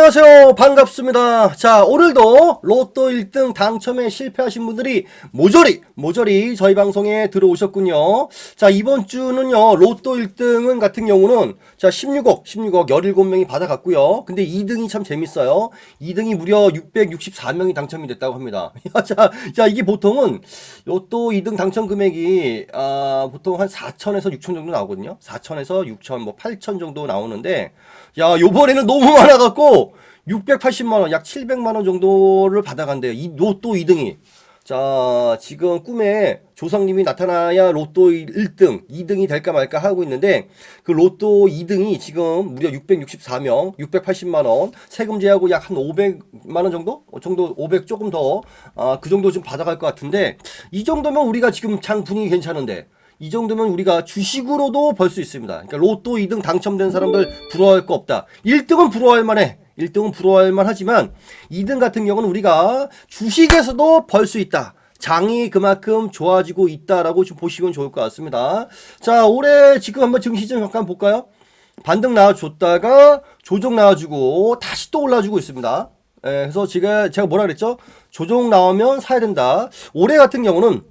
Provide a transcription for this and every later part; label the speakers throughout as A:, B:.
A: 안녕하세요. 반갑습니다. 자, 오늘도 로또 1등 당첨에 실패하신 분들이 모조리, 모조리 저희 방송에 들어오셨군요. 자, 이번 주는요, 로또 1등은 같은 경우는 자, 16억, 16억 17명이 받아갔고요. 근데 2등이 참 재밌어요. 2등이 무려 664명이 당첨이 됐다고 합니다. 자, 자, 이게 보통은 로또 2등 당첨 금액이, 아, 보통 한 4천에서 6천 정도 나오거든요. 4천에서 6천, 뭐 8천 정도 나오는데, 야, 요번에는 너무 많아갖고, 680만 원, 약 700만 원 정도를 받아간대요. 이 로또 2등이. 자, 지금 꿈에 조상님이 나타나야 로또 1등, 2등이 될까 말까 하고 있는데, 그 로또 2등이 지금 무려 664명, 680만 원, 세금 제하고 약 한 500만 원 정도? 어, 정도, 500 조금 더, 아, 그 정도 좀 받아갈 것 같은데, 이 정도면 우리가 지금 장 분위기 괜찮은데, 이 정도면 우리가 주식으로도 벌 수 있습니다. 그러니까 로또 2등 당첨된 사람들 부러워할 거 없다. 1등은 부러워할 만해. 1등은 부러워할 만하지만 2등 같은 경우는 우리가 주식에서도 벌 수 있다. 장이 그만큼 좋아지고 있다라고 좀 보시면 좋을 것 같습니다. 자, 올해 지금 한번 증시 좀 잠깐 볼까요? 반등 나와줬다가 조정 나와주고 다시 또 올라주고 있습니다. 예, 그래서 제가 제가 뭐라 그랬죠? 조정 나오면 사야 된다. 올해 같은 경우는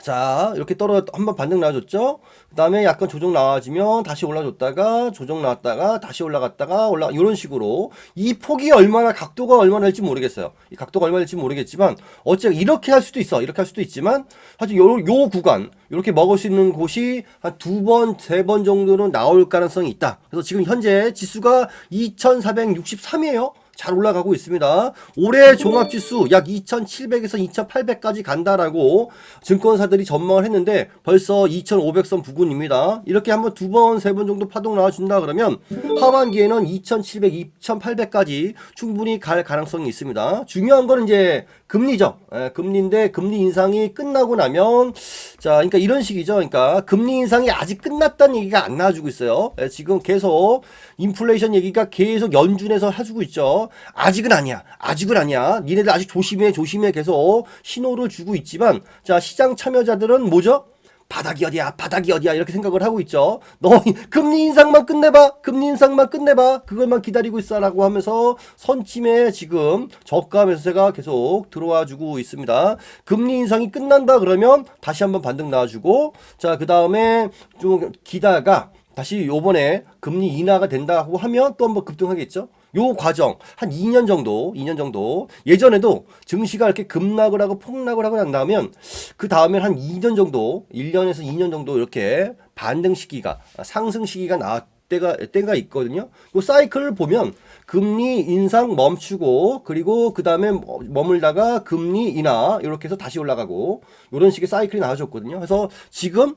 A: 자, 이렇게 떨어 한번 반등 나와줬죠? 그 다음에 약간 조정 나와지면 다시 올라줬다가 조정 나왔다가 다시 올라갔다가 올라 이런 식으로 이 폭이 얼마나 각도가 얼마나 될지 모르겠어요. 이 각도가 얼마나 될지 모르겠지만 어째 이렇게 할 수도 있어. 이렇게 할 수도 있지만 사실 요, 요 구간 이렇게 먹을 수 있는 곳이 한 두 번, 세 번 정도는 나올 가능성이 있다. 그래서 지금 현재 지수가 2463이에요. 잘 올라가고 있습니다. 올해 종합지수 약 2,700에서 2,800까지 간다라고 증권사들이 전망을 했는데 벌써 2,500선 부근입니다. 이렇게 한번 두 번, 세 번 정도 파동 나와준다 그러면 하반기에는 2,700, 2,800까지 충분히 갈 가능성이 있습니다. 중요한 거는 이제 금리죠. 예, 금리인데 금리 인상이 끝나고 나면 자, 그러니까 이런 식이죠. 그러니까 금리 인상이 아직 끝났다는 얘기가 안 나와주고 있어요. 예, 지금 계속 인플레이션 얘기가 계속 연준에서 해주고 있죠. 아직은 아니야. 아직은 아니야. 니네들 아직 조심해, 조심해 계속 신호를 주고 있지만 자, 시장 참여자들은 뭐죠? 바닥이 어디야, 바닥이 어디야, 이렇게 생각을 하고 있죠. 너 금리 인상만 끝내봐, 금리 인상만 끝내봐, 그것만 기다리고 있어 라고 하면서 선침에 지금 저가 매수세가 계속 들어와 주고 있습니다. 금리 인상이 끝난다 그러면 다시 한번 반등 나와주고, 자, 그 다음에 좀 기다가 다시 요번에 금리 인하가 된다고 하면 또 한번 급등하겠죠. 요 과정 한 2년 정도, 2년 정도 예전에도 증시가 이렇게 급락을 하고 폭락을 하고 난 다음엔 그 다음에 한 2년 정도, 1년에서 2년 정도 이렇게 반등 시기가 상승 시기가 나왔 때가 때가 있거든요. 그 사이클을 보면 금리 인상 멈추고 그리고 그 다음에 머물다가 금리 인하 이렇게 해서 다시 올라가고 이런 식의 사이클이 나와줬거든요. 그래서 지금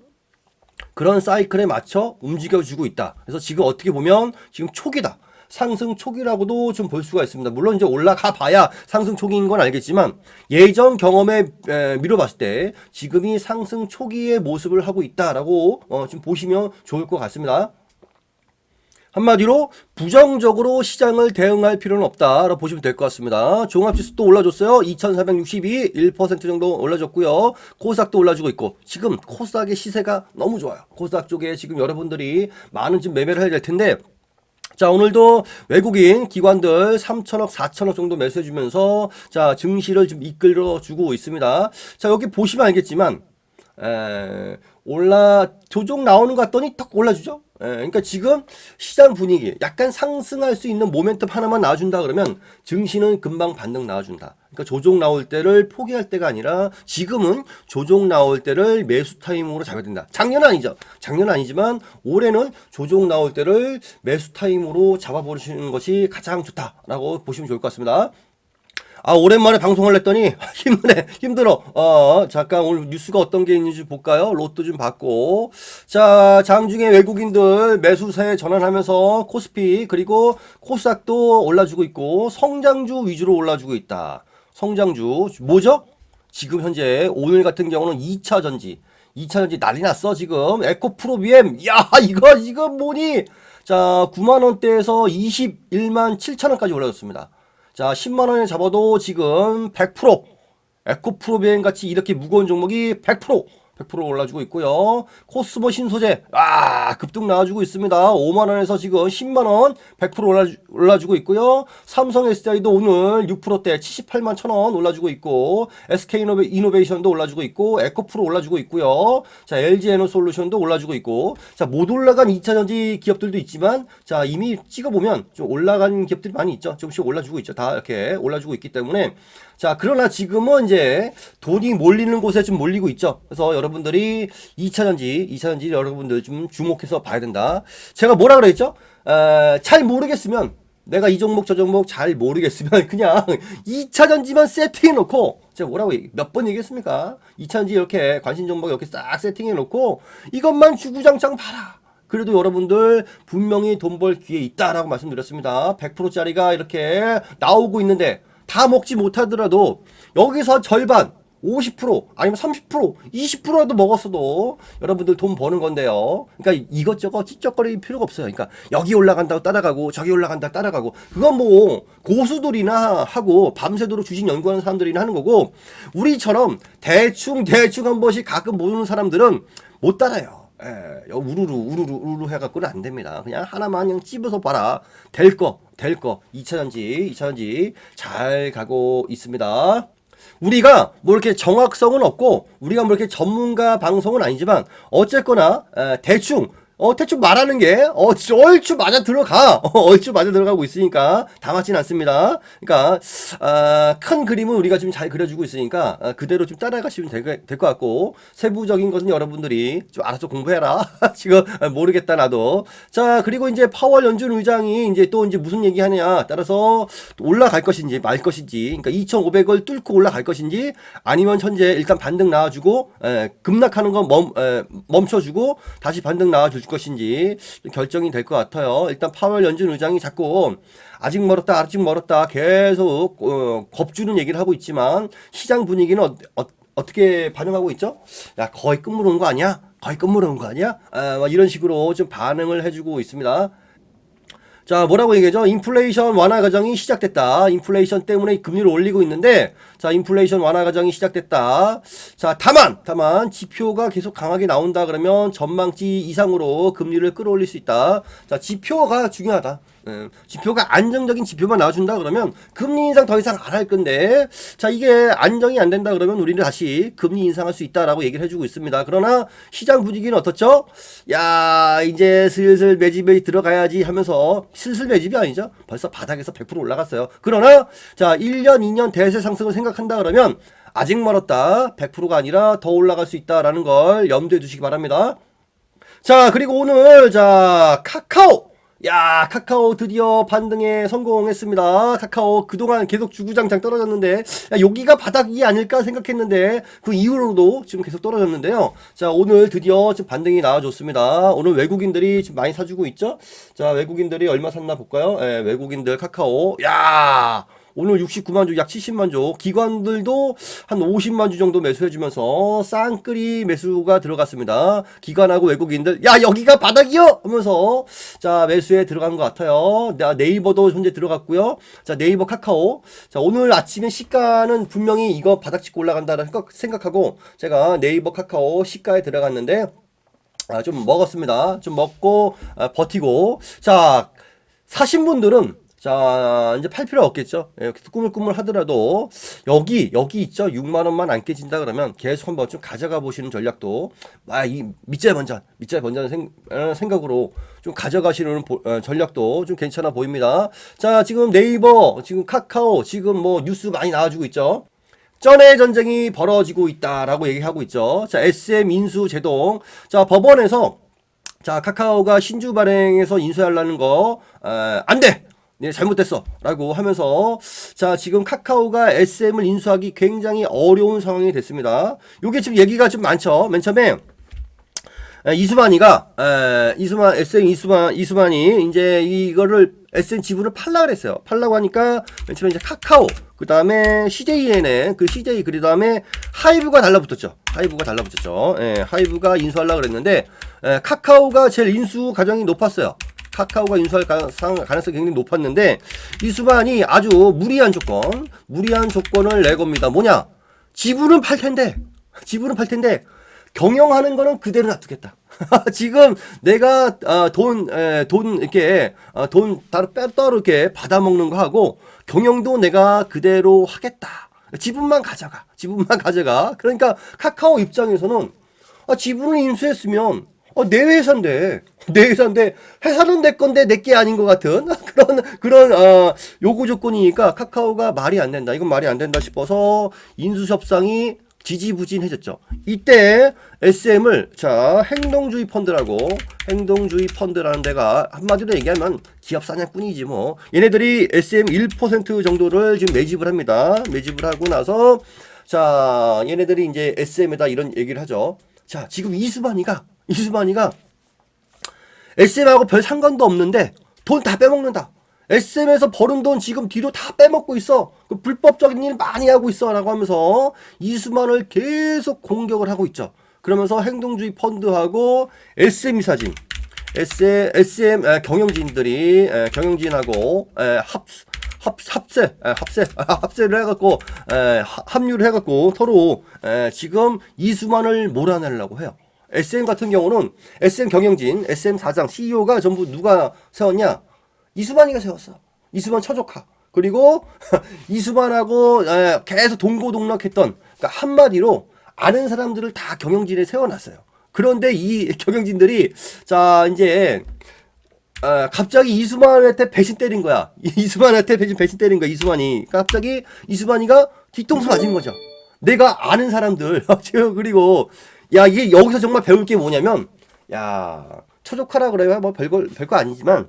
A: 그런 사이클에 맞춰 움직여주고 있다. 그래서 지금 어떻게 보면 지금 초기다. 상승 초기라고도 좀 볼 수가 있습니다. 물론 이제 올라가 봐야 상승 초기인 건 알겠지만 예전 경험에 에, 미뤄봤을 때 지금이 상승 초기의 모습을 하고 있다라고 어, 좀 보시면 좋을 것 같습니다. 한마디로 부정적으로 시장을 대응할 필요는 없다라고 보시면 될 것 같습니다. 종합지수 또 올라줬어요. 2462, 1% 정도 올라줬고요. 코스닥도 올라주고 있고 지금 코스닥의 시세가 너무 좋아요. 코스닥 쪽에 지금 여러분들이 많은 지금 매매를 해야 될 텐데 자, 오늘도 외국인 기관들 3천억, 4천억 정도 매수해주면서, 자, 증시를 좀 이끌어 주고 있습니다. 자, 여기 보시면 알겠지만, 에, 올라, 조정 나오는 것 같더니 딱 올라주죠? 에, 그러니까 지금 시장 분위기, 약간 상승할 수 있는 모멘텀 하나만 나와준다 그러면 증시는 금방 반등 나와준다. 그러니까 조정 나올 때를 포기할 때가 아니라 지금은 조정 나올 때를 매수 타임으로 잡아야 된다. 작년은 아니죠. 작년은 아니지만 올해는 조정 나올 때를 매수 타임으로 잡아보시는 것이 가장 좋다라고 보시면 좋을 것 같습니다. 아 오랜만에 방송을 했더니 힘드네 힘들어. 어 잠깐 오늘 뉴스가 어떤 게 있는지 볼까요? 로또 좀 받고. 자 장중에 외국인들 매수세 전환하면서 코스피 그리고 코스닥도 올라주고 있고 성장주 위주로 올라주고 있다. 성장주 뭐죠? 지금 현재 오늘 같은 경우는 2차 전지. 2차 전지 난리 났어 지금. 에코프로비엠 야 이거 이거 뭐니? 자 9만 원대에서 21만 7천 원까지 올라졌습니다 자, 10만 원에 잡아도 지금 100% 에코프로비엠 같이 이렇게 무거운 종목이 100% 100% 올라주고 있고요. 코스모 신소재 아 급등 나와주고 있습니다. 5만 원에서 지금 10만 원 100% 올라주, 올라주고 있고요. 삼성 SDI도 오늘 6%대 78만 1천 원 올라주고 있고 SK 이노베, 이노베이션도 올라주고 있고 에코프로 올라주고 있고요. 자 LG 에너솔루션도 올라주고 있고 자 못 올라간 2차전지 기업들도 있지만 자 이미 찍어보면 좀 올라간 기업들이 많이 있죠. 조금씩 올라주고 있죠. 다 이렇게 올라주고 있기 때문에 자 그러나 지금은 이제 돈이 몰리는 곳에 좀 몰리고 있죠. 그래서 여러분들이 2차전지 2차전지 여러분들 좀 주목해서 봐야 된다. 제가 뭐라 그랬죠? 어, 잘 모르겠으면 내가 이 종목 저 종목 잘 모르겠으면 그냥 2차 전지만 세팅해 놓고 제가 뭐라고 몇 번 얘기했습니까? 2차 전지 이렇게 관심 종목 이렇게 싹 세팅해 놓고 이것만 주구장창 봐라. 그래도 여러분들 분명히 돈 벌 기회 있다라고 말씀드렸습니다. 100%짜리가 이렇게 나오고 있는데 다 먹지 못하더라도 여기서 절반 50% 아니면 30% 20%라도 먹었어도 여러분들 돈 버는 건데요. 그러니까 이것저것 찝쩍거릴 필요가 없어요. 그러니까 여기 올라간다고 따라가고 저기 올라간다 따라가고 그건 뭐 고수들이나 하고 밤새도록 주식 연구하는 사람들이나 하는 거고 우리처럼 대충 대충 한 번씩 가끔 모르는 사람들은 못 따라요. 예, 우르르 우르르 우르르 해갖고는 안 됩니다. 그냥 하나만 그냥 찝어서 봐라. 될 거, 될 거. 2차전지, 2차전지 잘 가고 있습니다. 우리가 뭐 이렇게 정확성은 없고 우리가 뭐 이렇게 전문가 방송은 아니지만 어쨌거나 에, 대충 어 대충 말하는 게 어, 얼추 맞아 들어가 어, 얼추 맞아 들어가고 있으니까 다 맞진 않습니다. 그러니까 아, 큰 그림은 우리가 지금 잘 그려주고 있으니까 아, 그대로 좀 따라가시면 될 것 같고 세부적인 것은 여러분들이 좀 알아서 공부해라. 지금 모르겠다 나도. 자 그리고 이제 파월 연준 의장이 이제 또 이제 무슨 얘기 하느냐 따라서 올라갈 것인지 말 것인지 그러니까 2,500을 뚫고 올라갈 것인지 아니면 현재 일단 반등 나와주고 에, 급락하는 건 멈, 에, 멈춰주고 다시 반등 나와줄 것인지 결정이 될 것 같아요. 일단 파월 연준 의장이 자꾸 아직 멀었다, 아직 멀었다 계속 어, 겁주는 얘기를 하고 있지만 시장 분위기는 어, 어, 어떻게 반응하고 있죠? 야 거의 끝물 온거 아니야? 거의 끝물 온거 아니야? 아, 뭐 이런 식으로 좀 반응을 해주고 있습니다. 자, 뭐라고 얘기하죠? 인플레이션 완화 과정이 시작됐다. 인플레이션 때문에 금리를 올리고 있는데, 자, 인플레이션 완화 과정이 시작됐다. 자, 다만, 다만, 지표가 계속 강하게 나온다 그러면 전망치 이상으로 금리를 끌어올릴 수 있다. 자, 지표가 중요하다. 예, 지표가 안정적인 지표만 나와준다 그러면 금리 인상 더 이상 안 할 건데 자 이게 안정이 안 된다 그러면 우리는 다시 금리 인상할 수 있다라고 얘기를 해주고 있습니다. 그러나 시장 분위기는 어떻죠? 야 이제 슬슬 매집에 들어가야지 하면서 슬슬 매집이 아니죠. 벌써 바닥에서 100% 올라갔어요. 그러나 자 1년 2년 대세 상승을 생각한다 그러면 아직 멀었다. 100%가 아니라 더 올라갈 수 있다라는 걸 염두에 두시기 바랍니다. 자 그리고 오늘 자 카카오 야 카카오 드디어 반등에 성공했습니다. 카카오 그동안 계속 주구장창 떨어졌는데 야, 여기가 바닥이 아닐까 생각했는데 그 이후로도 지금 계속 떨어졌는데요. 자 오늘 드디어 지금 반등이 나와줬습니다. 오늘 외국인들이 지금 많이 사주고 있죠. 자 외국인들이 얼마 샀나 볼까요? 예, 외국인들 카카오 야 오늘 69만 주, 약 70만 주, 기관들도 한 50만 주 정도 매수해주면서 쌍끌이 매수가 들어갔습니다. 기관하고 외국인들, 야, 여기가 바닥이요! 하면서, 자, 매수에 들어간 것 같아요. 네이버도 현재 들어갔고요. 자, 네이버 카카오. 자, 오늘 아침에 시가는 분명히 이거 바닥 찍고 올라간다는 생각하고, 제가 네이버 카카오 시가에 들어갔는데, 아, 좀 먹었습니다. 좀 먹고, 아, 버티고. 자, 사신 분들은 자, 이제 팔 필요 없겠죠. 예, 꾸물꾸물 하더라도 여기 여기 있죠. 6만 원만 안 깨진다 그러면 계속 한번 좀 가져가 보시는 전략도 아, 이 밑자리 번전, 밑자리 번전 생, 어, 생각으로 좀 가져가시는 보, 어, 전략도 좀 괜찮아 보입니다. 자, 지금 네이버, 지금 카카오, 지금 뭐 뉴스 많이 나와주고 있죠. 전의 전쟁이 벌어지고 있다라고 얘기하고 있죠. 자, SM 인수 제동. 자, 법원에서 자, 카카오가 신주 발행해서 인수하려는 거, 어, 안 돼! 네, 잘못됐어. 라고 하면서, 자, 지금 카카오가 SM을 인수하기 굉장히 어려운 상황이 됐습니다. 요게 지금 얘기가 좀 많죠. 맨 처음에, 에, 이수만이가, 에, 이수만, SM 이수만, 이수만이 이제 이거를 SM 지분을 팔라 그랬어요. 팔라고 하니까, 맨 처음에 이제 카카오, 그 다음에 CJN에, 그 CJ, 그 다음에 하이브가 달라붙었죠. 하이브가 달라붙었죠. 예, 하이브가 인수하려고 그랬는데, 에, 카카오가 제일 인수 가정이 높았어요. 카카오가 인수할 가능성이 굉장히 높았는데 이수만이 아주 무리한 조건, 무리한 조건을 내 겁니다. 뭐냐? 지분은 팔 텐데, 지분은 팔 텐데 경영하는 거는 그대로 놔두겠다. 지금 내가 아, 돈, 에, 돈 이렇게 아, 돈 따로 빼 따로 이렇게 받아 먹는 거 하고 경영도 내가 그대로 하겠다. 지분만 가져가. 지분만 가져가. 그러니까 카카오 입장에서는 아, 지분을 인수했으면 어, 내 회사인데 내 회사인데 회사는 내 건데 내 게 아닌 것 같은 그런 그런 어, 요구 조건이니까 카카오가 말이 안 된다. 이건 말이 안 된다 싶어서 인수 협상이 지지부진해졌죠. 이때 SM을 자 행동주의 펀드라고 행동주의 펀드라는 데가 한마디로 얘기하면 기업 사냥꾼이지 뭐 얘네들이 SM 1% 정도를 지금 매집을 합니다. 매집을 하고 나서 자 얘네들이 이제 SM에다 이런 얘기를 하죠. 자 지금 이수만이가 이수만이가 SM하고 별 상관도 없는데 돈 다 빼먹는다. SM에서 버는 돈 지금 뒤로 다 빼먹고 있어. 그 불법적인 일 많이 하고 있어. 라고 하면서 이수만을 계속 공격을 하고 있죠. 그러면서 행동주의 펀드하고 SM 이사진, SM, SM 에, 경영진들이 에, 경영진하고 에, 합, 합, 합세, 에, 합세, 합세를 해갖고 합류를 해갖고 서로 에, 지금 이수만을 몰아내려고 해요. SM 같은 경우는 SM 경영진, SM 사장, CEO가 전부 누가 세웠냐? 이수만이가 세웠어. 이수만 처조카. 그리고 이수만하고 에, 계속 동고동락했던 그러니까 한마디로 아는 사람들을 다 경영진에 세워놨어요. 그런데 이 경영진들이 자 이제 아, 갑자기 이수만한테 배신 때린 거야. 이수만한테 배신 배신 때린 거야. 이수만이 갑자기 이수만이가 뒤통수 맞은 거죠. 내가 아는 사람들 그리고 야 이게 여기서 정말 배울 게 뭐냐면 야 처족하라 그래요. 뭐 별거 별거 아니지만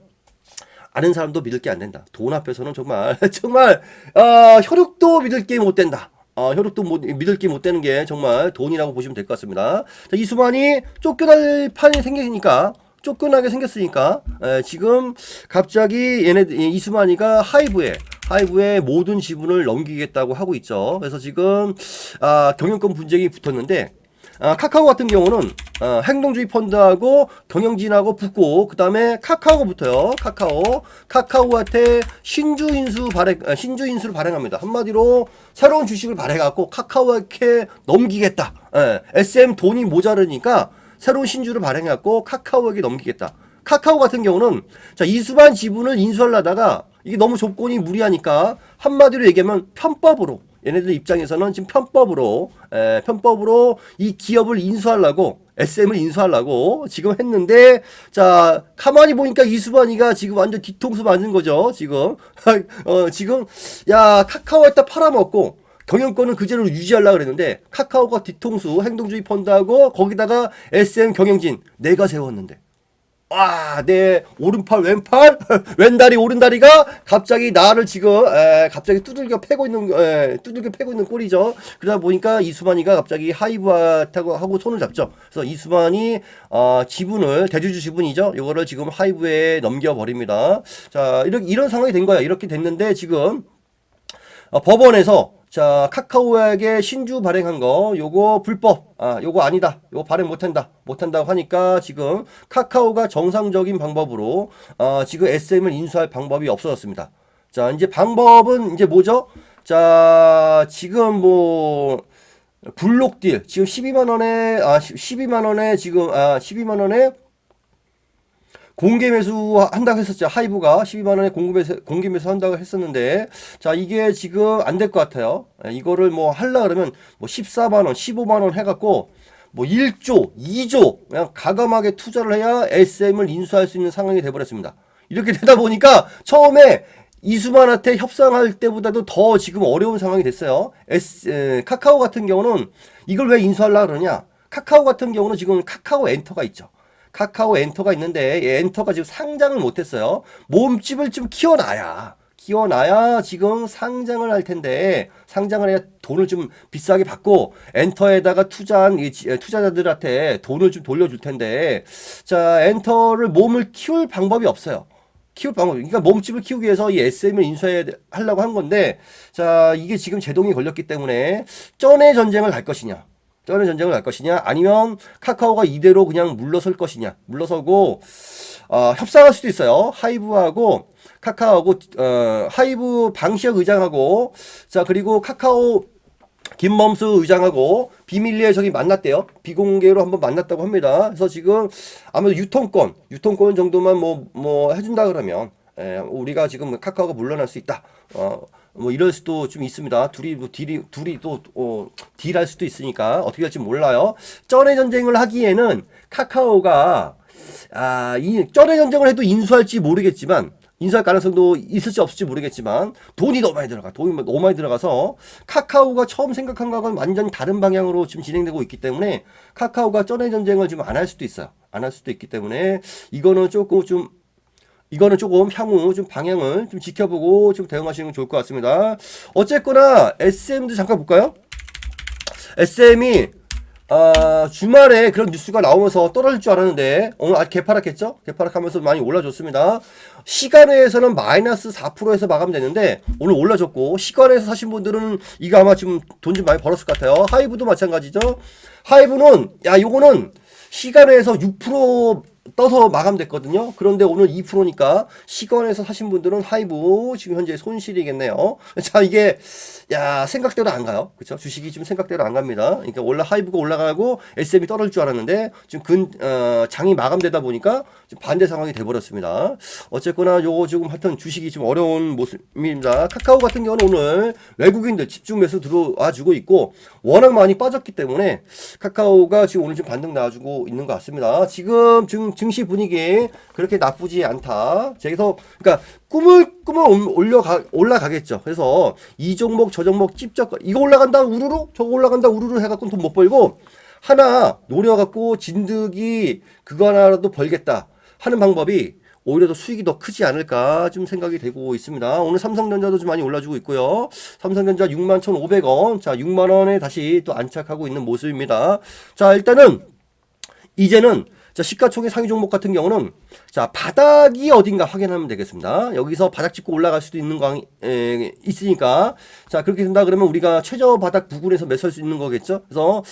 A: 아는 사람도 믿을 게 안 된다. 돈 앞에서는 정말 정말 어, 혈육도 믿을 게 못 된다. 어, 혈육도 못, 믿을 게 못 되는 게 정말 돈이라고 보시면 될 것 같습니다. 자, 이수만이 쫓겨날 판이 생기니까 쫓겨나게 생겼으니까 에, 지금 갑자기 얘네 이 이수만이가 하이브에 하이브에 모든 지분을 넘기겠다고 하고 있죠. 그래서 지금 아, 경영권 분쟁이 붙었는데 아, 카카오 같은 경우는 어, 행동주의 펀드하고 경영진하고 붙고 그 다음에 카카오가 붙어요. 카카오 카카오한테 신주 인수 발행 아, 신주 인수를 발행합니다. 한마디로 새로운 주식을 발행하고 카카오에게 넘기겠다. 예, SM 돈이 모자르니까 새로운 신주를 발행해갖고 카카오에게 넘기겠다. 카카오 같은 경우는 자 이수만 지분을 인수하려다가 이게 너무 조건이 무리하니까 한마디로 얘기하면 편법으로 얘네들 입장에서는 지금 편법으로 에, 편법으로 이 기업을 인수하려고 SM을 인수하려고 지금 했는데 자 가만히 보니까 이수만이가 지금 완전 뒤통수 맞은 거죠 지금. 어 지금 야 카카오에다 팔아먹고 경영권은 그대로 유지하려고 그랬는데 카카오가 뒤통수 행동주의 펀드하고 거기다가 SM 경영진 내가 세웠는데 와, 내 오른팔, 왼팔, 왼다리, 오른다리가 갑자기 나를 지금 에, 갑자기 두들겨 패고 있는 에, 두들겨 패고 있는 꼴이죠. 그러다 보니까 이수만이가 갑자기 하이브하고 하고 손을 잡죠. 그래서 이수만이 어, 지분을 대주주 지분이죠. 이거를 지금 하이브에 넘겨 버립니다. 자, 이렇게 이런 상황이 된 거야. 이렇게 됐는데 지금 어, 법원에서 자 카카오에게 신주 발행한 거 요거 불법. 아 요거 아니다. 요거 발행 못한다. 못한다고 하니까 지금 카카오가 정상적인 방법으로 아 지금 SM을 인수할 방법이 없어졌습니다. 자 이제 방법은 이제 뭐죠? 자 지금 뭐 블록딜. 지금 12만 원에 아 12만 원에 지금 아 12만 원에 공개 매수 한다고 했었죠. 하이브가 12만 원에 공개 매수, 공개 매수 한다고 했었는데, 자, 이게 지금 안 될 것 같아요. 예, 이거를 뭐 할라 그러면 뭐 14만 원, 15만 원 해 갖고 뭐 1조, 2조 그냥 가감하게 투자를 해야 SM을 인수할 수 있는 상황이 돼 버렸습니다. 이렇게 되다 보니까 처음에 이수만한테 협상할 때보다도 더 지금 어려운 상황이 됐어요. S, 에, 카카오 같은 경우는 이걸 왜 인수하려고 그러냐? 카카오 같은 경우는 지금 카카오 엔터가 있죠. 카카오 엔터가 있는데 이 엔터가 지금 상장을 못했어요. 몸집을 좀 키워놔야 키워놔야 지금 상장을 할 텐데 상장을 해야 돈을 좀 비싸게 받고 엔터에다가 투자한 이 지- 투자자들한테 돈을 좀 돌려줄 텐데 자 엔터를 몸을 키울 방법이 없어요. 키울 방법, 그러니까 몸집을 키우기 위해서 이 SM을 인수해야 돼- 하려고 한 건데, 자, 이게 지금 제동이 걸렸기 때문에, 쩐의 전쟁을 갈 것이냐, 쩐의 전쟁을 갈 것이냐, 아니면 카카오가 이대로 그냥 물러설 것이냐, 물러서고, 어, 협상할 수도 있어요. 하이브하고, 카카오하고, 어, 하이브 방시혁 의장하고, 자, 그리고 카카오, 김범수 의장하고 비밀리에 저기 만났대요. 비공개로 한번 만났다고 합니다. 그래서 지금 아무래도 유통권, 유통권 정도만 뭐, 뭐 해준다 그러면, 에, 우리가 지금 카카오가 물러날 수 있다. 어, 뭐 이럴 수도 좀 있습니다. 둘이, 뭐 딜이, 둘이 또, 어, 딜할 수도 있으니까 어떻게 될지 몰라요. 쩐의 전쟁을 하기에는 카카오가, 아, 이 쩐의 전쟁을 해도 인수할지 모르겠지만, 인수할 가능성도 있을지 없을지 모르겠지만 돈이 너무 많이 들어가 돈이 너무 많이 들어가서 카카오가 처음 생각한 거하고는 완전히 다른 방향으로 지금 진행되고 있기 때문에 카카오가 쩐의 전쟁을 지금 안 할 수도 있어요 안 할 수도 있기 때문에 이거는 조금 좀 이거는 조금 향후 좀 방향을 좀 지켜보고 좀 대응하시는 게 좋을 것 같습니다 어쨌거나 SM도 잠깐 볼까요 SM이 아, 주말에 그런 뉴스가 나오면서 떨어질 줄 알았는데 오늘 아직 개파락했죠? 개파락하면서 많이 올라줬습니다. 시간외에서는 마이너스 4%에서 마감됐는데 오늘 올라줬고 시간에서 사신 분들은 이거 아마 지금 돈 좀 많이 벌었을 것 같아요. 하이브도 마찬가지죠. 하이브는 야 요거는 시간외에서 6% 떠서 마감됐거든요. 그런데 오늘 2%니까 시간에서 사신 분들은 하이브 지금 현재 손실이겠네요. 자 이게 야 생각대로 안 가요. 그렇죠? 주식이 지금 생각대로 안 갑니다. 그러니까 원래 하이브가 올라가고 SM이 떨어질 줄 알았는데 지금 근 어, 장이 마감되다 보니까 지금 반대 상황이 돼버렸습니다. 어쨌거나 요거 지금 하여튼 주식이 좀 어려운 모습입니다. 카카오 같은 경우는 오늘 외국인들 집중 매수 들어와 주고 있고 워낙 많이 빠졌기 때문에 카카오가 지금 오늘 좀 반등 나와주고 있는 것 같습니다. 지금 증, 증시 분위기 그렇게 나쁘지 않다. 그래서 그러니까 꿈을 꿈을 올려가 올라가겠죠. 그래서 이 종목 저 종목 찝쩍 이거 올라간다 우르르 저거 올라간다 우르르 해갖고 돈 못 벌고 하나 노려갖고 진득이 그거 하나라도 벌겠다 하는 방법이 오히려 더 수익이 더 크지 않을까 좀 생각이 되고 있습니다. 오늘 삼성전자도 좀 많이 올라주고 있고요. 삼성전자 6만 1,500원. 자, 6만 원에 다시 또 안착하고 있는 모습입니다. 자, 일단은 이제는 자, 시가총액 상위 종목 같은 경우는 자, 바닥이 어딘가 확인하면 되겠습니다. 여기서 바닥 짚고 올라갈 수도 있는 거 에, 있으니까 자, 그렇게 된다 그러면 우리가 최저 바닥 부근에서 매수할 수 있는 거겠죠. 그래서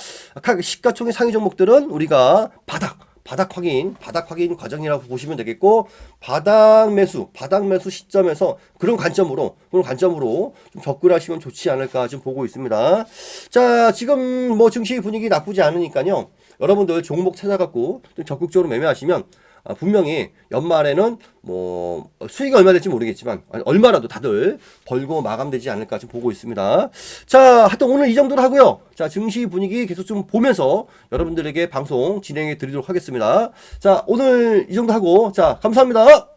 A: 각 시가총액 상위 종목들은 우리가 바닥 바닥 확인, 바닥 확인 과정이라고 보시면 되겠고, 바닥 매수, 바닥 매수 시점에서 그런 관점으로, 그런 관점으로 좀 접근하시면 좋지 않을까 좀 보고 있습니다. 자, 지금 뭐 증시 분위기 나쁘지 않으니까요. 여러분들 종목 찾아갖고 좀 적극적으로 매매하시면 아, 분명히 연말에는 뭐 수익이 얼마 될지 모르겠지만 얼마라도 다들 벌고 마감되지 않을까 좀 보고 있습니다. 자, 하여튼 오늘 이 정도로 하고요. 자, 증시 분위기 계속 좀 보면서 여러분들에게 방송 진행해 드리도록 하겠습니다. 자, 오늘 이 정도 하고 자, 감사합니다.